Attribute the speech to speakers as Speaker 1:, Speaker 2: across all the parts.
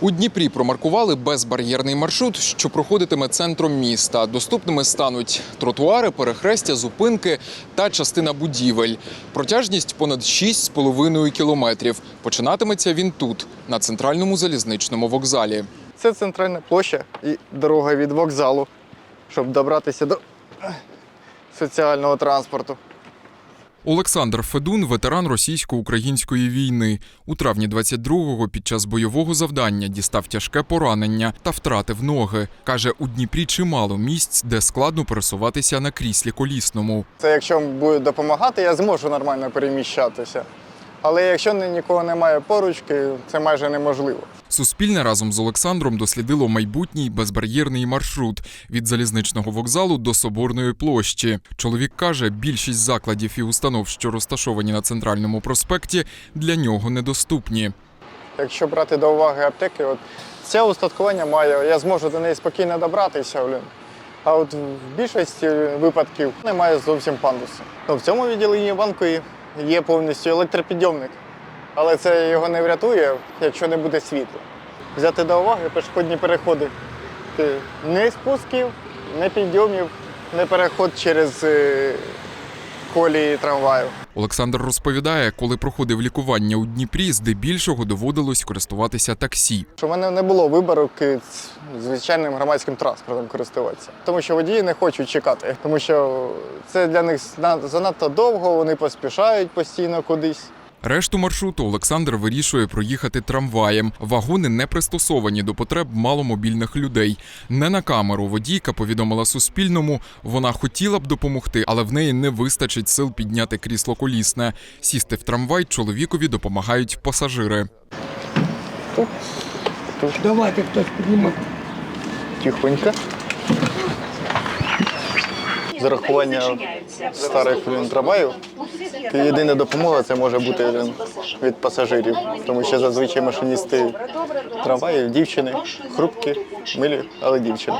Speaker 1: У Дніпрі промаркували безбар'єрний маршрут, що проходитиме центром міста. Доступними стануть тротуари, перехрестя, зупинки та частина будівель. Протяжність понад 6,5 кілометрів. Починатиметься він тут, на центральному залізничному вокзалі.
Speaker 2: Це центральна площа і дорога від вокзалу, щоб добратися до соціального транспорту.
Speaker 1: Олександр Федун ветеран російсько-української війни. У травні 22-го під час бойового завдання дістав тяжке поранення та втратив ноги. Каже, у Дніпрі чимало місць, де складно пересуватися на кріслі колісному.
Speaker 2: Це якщо буде допомагати, я зможу нормально переміщатися. Але якщо нікого немає поручки, це майже неможливо.
Speaker 1: Суспільне разом з Олександром дослідило майбутній безбар'єрний маршрут від залізничного вокзалу до Соборної площі. Чоловік каже, більшість закладів і установ, що розташовані на центральному проспекті, для нього недоступні.
Speaker 2: Якщо брати до уваги аптеки, от це устаткування має, я зможу до неї спокійно добратися. Блін. А от в більшості випадків немає зовсім пандусу. Ну, в цьому відділенні банку і є повністю електропідйомник. Але це його не врятує, якщо не буде світла. Взяти до уваги пішохідні переходи. Не спусків, не підйомів, не переход через е, колії трамваю.
Speaker 1: Олександр розповідає, коли проходив лікування у Дніпрі, здебільшого доводилось користуватися таксі.
Speaker 2: У мене не було вибору звичайним громадським транспортом користуватися. Тому що водії не хочуть чекати, тому що це для них занадто довго, вони поспішають постійно кудись.
Speaker 1: Решту маршруту Олександр вирішує проїхати трамваєм. Вагони не пристосовані до потреб маломобільних людей. Не на камеру водійка повідомила Суспільному. Вона хотіла б допомогти, але в неї не вистачить сил підняти крісло колісне. Сісти в трамвай чоловікові допомагають пасажири.
Speaker 3: Давайте хтось піднімає.
Speaker 2: Тихонько. З урахування старих блін, трамваїв. Єдина допомога це може бути блін, від пасажирів, тому що зазвичай машиністи трамваїв, дівчини, хрупкі, милі, але дівчини.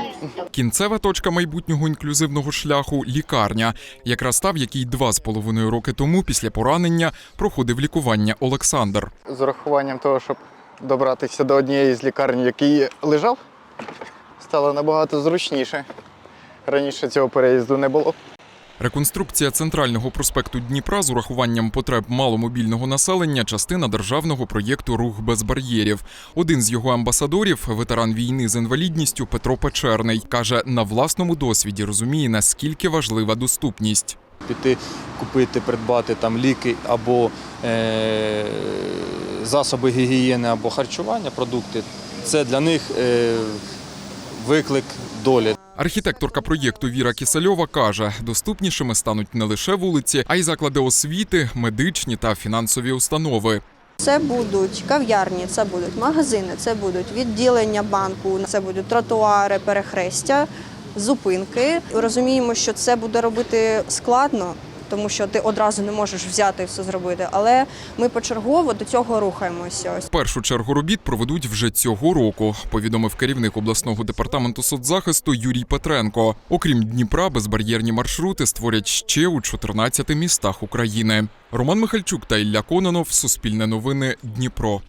Speaker 1: Кінцева точка майбутнього інклюзивного шляху лікарня, якраз та, в якій два з половиною роки тому, після поранення, проходив лікування Олександр.
Speaker 2: з урахуванням того, щоб добратися до однієї з лікарень, в якій лежав, стало набагато зручніше. Раніше цього переїзду не було.
Speaker 1: Реконструкція центрального проспекту Дніпра з урахуванням потреб маломобільного населення частина державного проєкту Рух без бар'єрів. Один з його амбасадорів, ветеран війни з інвалідністю Петро Печерний, каже, на власному досвіді розуміє, наскільки важлива доступність.
Speaker 4: піти купити, придбати там ліки або е, засоби гігієни, або харчування, продукти. Це для них е, виклик долі.
Speaker 1: Архітекторка проєкту Віра Кісельова каже, доступнішими стануть не лише вулиці, а й заклади освіти, медичні та фінансові установи.
Speaker 5: Це будуть кав'ярні, це будуть магазини, це будуть відділення банку, це будуть тротуари, перехрестя, зупинки. Розуміємо, що це буде робити складно, тому що ти одразу не можеш взяти і все зробити. Але ми почергово до цього рухаємося.
Speaker 1: Першу чергу робіт проведуть вже цього року, повідомив керівник обласного департаменту соцзахисту Юрій Петренко. Окрім Дніпра, безбар'єрні маршрути створять ще у 14 містах України. Роман Михальчук та Ілля Кононов. Суспільне новини Дніпро.